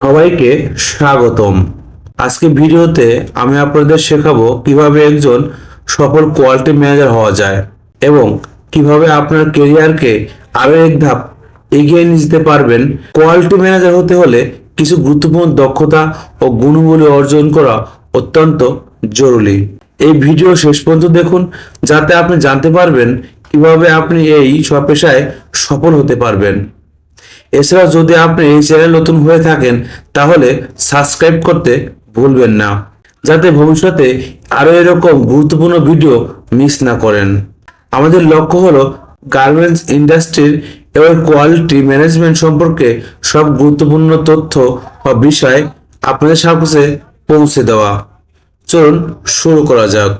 সবাইকে স্বাগতম। আজকে ভিডিওতে আমি আপনাদের শেখাবো কীভাবে একজন সফল কোয়ালিটি ম্যানেজার হওয়া যায় এবং কীভাবে আপনার কেরিয়ারকে আরও এক ধাপ এগিয়ে নিয়ে যেতে পারবেন। কোয়ালিটি ম্যানেজার হতে হলে কিছু গুরুত্বপূর্ণ দক্ষতা ও গুণগুলি অর্জন করা অত্যন্ত জরুরি। এই ভিডিও শেষ পর্যন্ত দেখুন, যাতে আপনি জানতে পারবেন কীভাবে আপনি এই সব পেশায় সফল হতে পারবেন। এছাড়া যদি আপনি এই চ্যানেল নতুন হয়ে থাকেন, তাহলে সাবস্ক্রাইব করতে ভুলবেন না, যাতে ভবিষ্যতে আরও এরকম গুরুত্বপূর্ণ ভিডিও মিস না করেন। আমাদের লক্ষ্য হলো গার্মেন্টস ইন্ডাস্ট্রির এবং কোয়ালিটি ম্যানেজমেন্ট সম্পর্কে সব গুরুত্বপূর্ণ তথ্য বা বিষয় আপনাদের সামনে পৌঁছে দেওয়া। চলুন শুরু করা যাক।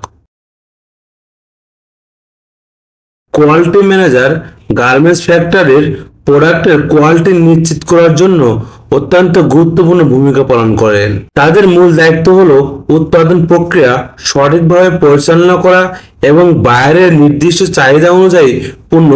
কোয়ালিটি ম্যানেজার গার্মেন্টস ফ্যাক্টরির প্রোডাক্টের কোয়ালিটি নিশ্চিত করার জন্য অত্যন্ত গুরুত্বপূর্ণ ভূমিকা পালন করেন। তাদের মূল দায়িত্ব হলো উৎপাদন প্রক্রিয়া সঠিকভাবে পরিচালনা করা এবং বাইরের নির্দিষ্ট চাহিদা অনুযায়ী পণ্য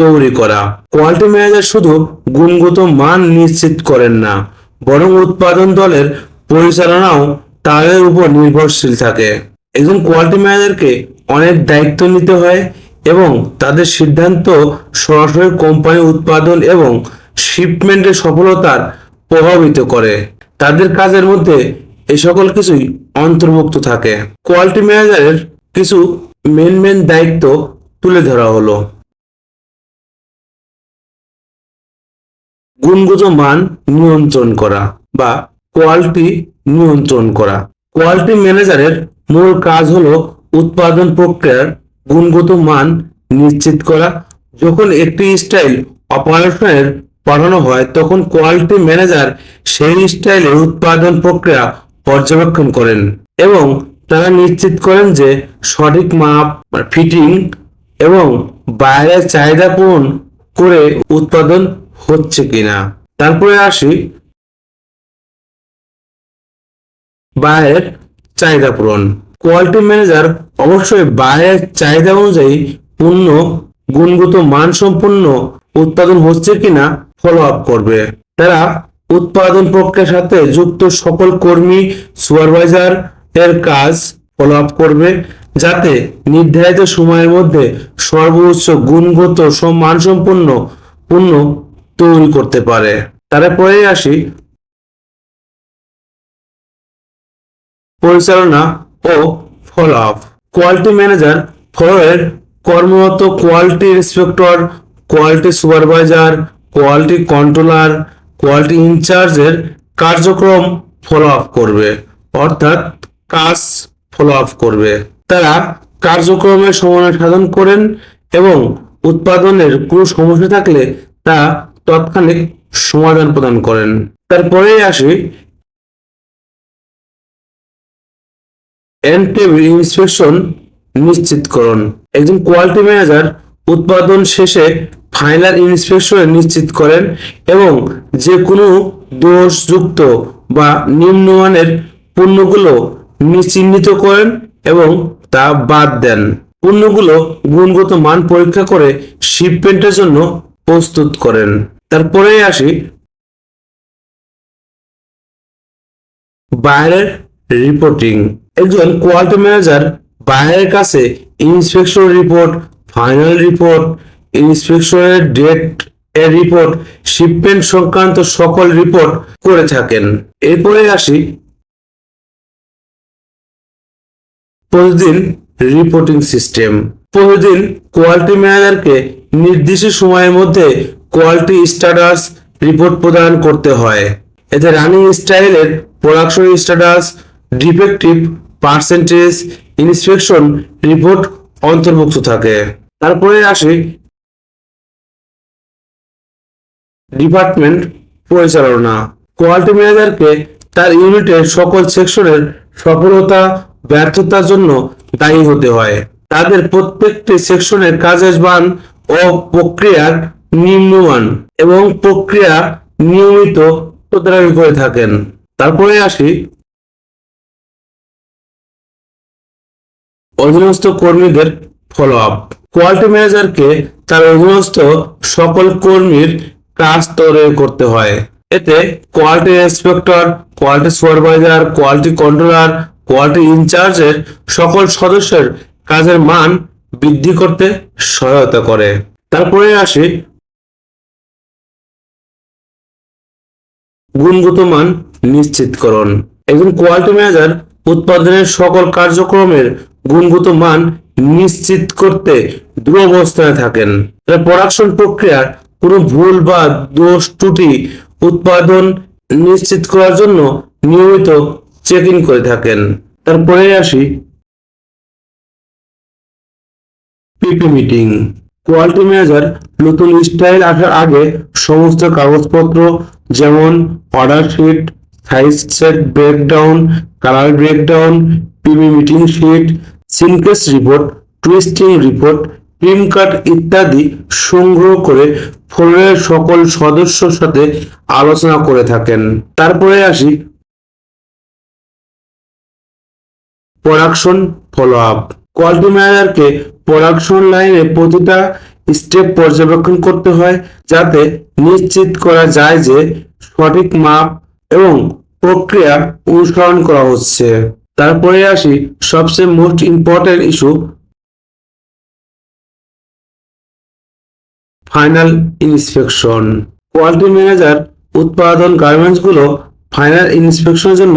তৈরি করা। কোয়ালিটি ম্যানেজার শুধু গুণগত মান নিশ্চিত করেন না, বরং উৎপাদন দলের পরিচালনাও তাদের উপর নির্ভরশীল থাকে। একজন কোয়ালিটি ম্যানেজারকে অনেক দায়িত্ব নিতে হয় এবং তাদের সিদ্ধান্ত সরাসরি কোম্পানি উৎপাদন এবং শিপমেন্টের সফলতার প্রভাবিত করে। তাদের কাজের মধ্যে এই সকল কিছুই অন্তর্ভুক্ত থাকে। কোয়ালিটি ম্যানেজারের কিছু মেন মেন দায়িত্ব তুলে ধরা হলো। গুণগত মান নিয়ন্ত্রণ করা বা কোয়ালিটি নিয়ন্ত্রণ করা। কোয়ালিটি ম্যানেজারের মূল কাজ হলো উৎপাদন প্রক্রিয়ার গুণগত মান নিশ্চিত করা। যখন একটি স্টাইল অপারেশনের পাঠানো হয়, তখন কোয়ালিটি ম্যানেজার সেই স্টাইলের উৎপাদন প্রক্রিয়া পর্যবেক্ষণ করেন এবং তারা নিশ্চিত করেন যে সঠিক মাপ ফিটিং এবং বাইরের চাহিদা পূরণ করে উৎপাদন হচ্ছে কিনা। তারপরে আসি বাইরের চাহিদা পূরণ। কোয়ালিটি ম্যানেজার অবশ্যই বাইরের চাহিদা অনুযায়ী পণ্য গুণগত মানসম্পন্ন উৎপাদন হচ্ছে কিনা ফলো আপ করবে। তারা উৎপাদন প্রক্রিয়ার সাথে যুক্ত সকল কর্মী সুপারভাইজার এর কাজ ফলো আপ করবে, যাতে নির্ধারিত সময়ের মধ্যে সর্বোচ্চ গুণগত সম- মানসম্পন্ন পণ্য তৈরি করতে পারে। তারপরে আসি। পরিচালনা ও ফলো আপ কোয়ালিটি ম্যানেজার ফলোয়ের কর্মরত quality inspector quality supervisor quality controller quality ইনচার্জের কার্যক্রম ফলো আপ করবে, অর্থাৎ কাজ ফলো আপ করবে। তারা কার্যক্রমের সমন্বয় সাধন করেন এবং উৎপাদনের কোনো সমস্যা থাকলে তা তৎক্ষণিক সমাধান প্রদান করেন। তারপরেই আসি টেবিল ইন্সপেকশন নিশ্চিতকরণ। একজন কোয়ালিটি ম্যানেজার উৎপাদন শেষে ফাইনাল ইন্সপেকশন নিশ্চিত করেন এবং যে কোনো দোষযুক্ত বা নিম্নমানের পণ্যগুলো চিহ্নিত করেন এবং তা বাদ দেন। পণ্যগুলো গুণগত মান পরীক্ষা করে শিপমেন্টের জন্য প্রস্তুত করেন। তারপরে আসি বাইরের রিপোর্টিং। একজন কোয়ালিটি ম্যানেজার, বাইরের কাছে ইন্সপেকশন রিপোর্ট, ফাইনাল রিপোর্ট, ইন্সপেকশনের ডেট এর রিপোর্ট, শিপমেন্ট সংক্রান্ত সকল রিপোর্ট করে থাকেন। এরপরে আসি। প্রতিদিন রিপোর্টিং সিস্টেম। প্রতিদিন কোয়ালিটি ম্যানেজারকে নির্দিষ্ট সময়ের মধ্যে কোয়ালিটি স্ট্যাটাস রিপোর্ট প্রদান করতে হয়। এতে রানিং স্টাইলের production status, defective percentage inspection report অন্তর্ভুক্ত থাকে। তারপরে আসি ডিপার্টমেন্ট পরিচালনা। কোয়ালিটি ম্যানেজারকে তার ইউনিটের সকল সেকশনের সফলতা, ব্যর্থতার জন্য দায়ী হতে হয়। তাদের প্রত্যেকটি সেকশনের কাজের মান ও প্রক্রিয়ার নিম্নমান এবং প্রক্রিয়া নিয়মিত তদারকি করে থাকেন। তারপরে আসি অধীনস্থ কর্মীদের ফলো আপ কোয়ালিটি ম্যানেজারকে তার অধীনস্থ সকল কর্মীর কাজ তদারকি করতে হয়। এতে quality inspector quality supervisor quality controller quality ইনচার্জের সকল সদস্যের কাজের মান বৃদ্ধি করতে সহায়তা করে। তারপরে আসি গুণগত মান নিশ্চিতকরণ। একজন কোয়ালিটি ম্যানেজার উৎপাদনের সকল কার্যক্রমের গুণগত মান নিশ্চিত করতে দুরবস্থায় থাকেন। প্রোডাকশন প্রক্রিয়ার কোনো ভুল বা দোষ, ত্রুটি উৎপাদন নিশ্চিত করার জন্য নিয়মিত চেকিং করে থাকেন। তারপরে আসি পিপি মিটিং কোয়ালিটি ম্যানেজার নতুন স্টাইল আসার আগে সমস্ত কাগজপত্র যেমন order sheet size set breakdown colour breakdown PB meeting sheet সিনকেস report, twisting report প্রিম কার্ড ইত্যাদি সংগ্রহ করে ফোনের সকল সদস্যর সাথে আলোচনা করে থাকেন। তারপরে আসি প্রোডাকশন ফলো আপ কোয়ালিটি ম্যানেজারকে প্রোডাকশন লাইনে প্রতিটা স্টেপ পর্যবেক্ষণ করতে হয় যাতে নিশ্চিত করা যায় যে সঠিক মাপ এবং প্রক্রিয়া অনুসরণ করা হচ্ছে। তারপরে আসি সবচেয়ে most important issue final inspection quality manager উৎপাদন গার্মেন্টসগুলো ফাইনাল ইন্সপেকশনের জন্য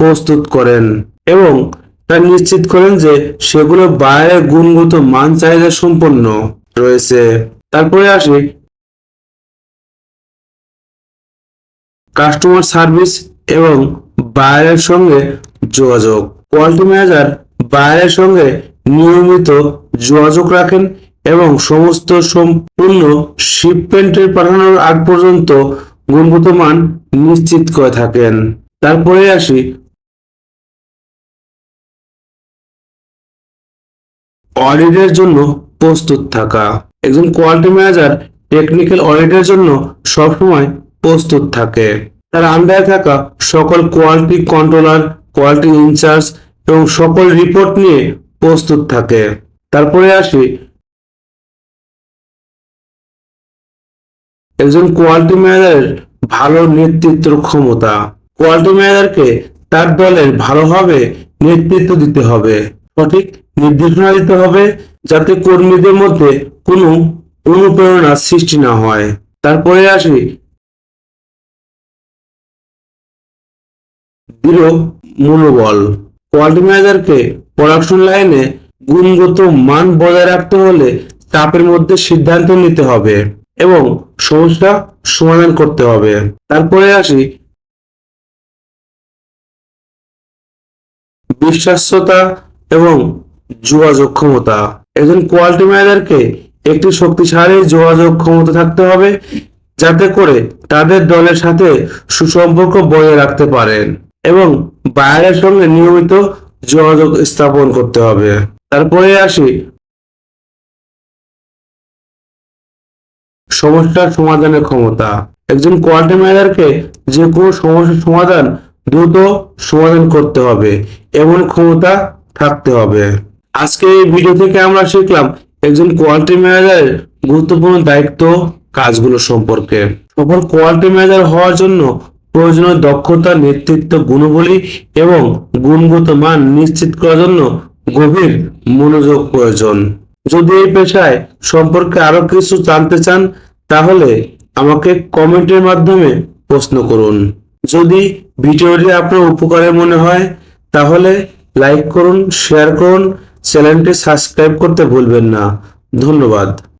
প্রস্তুত করেন এবং তা নিশ্চিত করেন যে সেগুলো বাইরে গুণগত মান চাহিদা সম্পন্ন রয়েছে। তারপরে আসি কাস্টমার সার্ভিস এবং বাইরের সঙ্গে যোগাযোগ। কোয়ালিটি ম্যানেজার বাইরের সঙ্গে নিয়মিত যোগাযোগ রাখেন এবং সমস্ত সম্পূর্ণ শিপমেন্টের পাঠানোর আগ পর্যন্ত গুণগত মান নিশ্চিত করে থাকেন। তারপরে আসি। অডিটের জন্য প্রস্তুত থাকা। একজন কোয়ালিটি ম্যানেজার টেকনিক্যাল অডিটের জন্য সবসময় প্রস্তুত থাকে। তার আন্ডারে থাকা সকল কোয়ালিটি কন্ট্রোলার কোয়ালিটি ইনচার্জ এবং সকল রিপোর্ট নিয়ে প্রস্তুত থাকে। তারপরে আসি। একজন কোয়ালিটি ম্যানেজারের ভালো নেতৃত্ব ক্ষমতা। কোয়ালিটি ম্যানেজারকে তার দলের ভালোভাবে নেতৃত্ব দিতে হবে। সঠিক নির্দেশনা দিতে হবে যাতে কর্মীদের মধ্যে কোনো অনুপ্রেরণা সৃষ্টি না হয়। তারপরে আসি দৃঢ় মনোবল। কোয়ালিটি ম্যানেজারকে প্রোডাকশন লাইনে গুণগত মান বজায় রাখতে হলে চাপের মধ্যে সিদ্ধান্ত নিতে হবে এবং সমস্যা সমাধান করতে হবে। তারপরে আসি বিশ্বাস্যতা এবং যোগাযোগ ক্ষমতা। একজন কোয়ালিটি ম্যানেজারকে একটি শক্তিশালী যোগাযোগ ক্ষমতা থাকতে হবে যাতে করে তাদের দলের সাথে সুসম্পর্ক বজায় রাখতে পারেন। এবং বায়ারের সঙ্গে নিয়মিত যোগাযোগ স্থাপন করতে হবে। তারপরে আসি। সমস্যার সমাধানের ক্ষমতা। একজন কোয়ালিটি ম্যানেজারকে যে কোনো সমস্যার সমাধান দ্রুত সমাধান করতে হবে, এমন ক্ষমতা থাকতে হবে। আজকে এই ভিডিও থেকে আমরা শিখলাম একজন কোয়ালিটি ম্যানেজারের গুরুত্বপূর্ণ দায়িত্ব কাজগুলো সম্পর্কে। সফল কোয়ালিটি ম্যানেজার হওয়ার জন্য প্রয়োজনীয় দক্ষতা, নেতৃত্ব, গুণবলী এবং গুণগত মান নিশ্চিত করার জন্য গভীর মনোযোগ প্রয়োজন। যদি এই পেশায় সম্পর্কে আরও কিছু জানতে চান, তাহলে আমাকে কমেন্টের মাধ্যমে প্রশ্ন করুন। যদি ভিডিওটি আপনার উপকারে মনে হয়, তাহলে লাইক করুন, শেয়ার করুন। চ্যানেলটি সাবস্ক্রাইব করতে ভুলবেন না। ধন্যবাদ।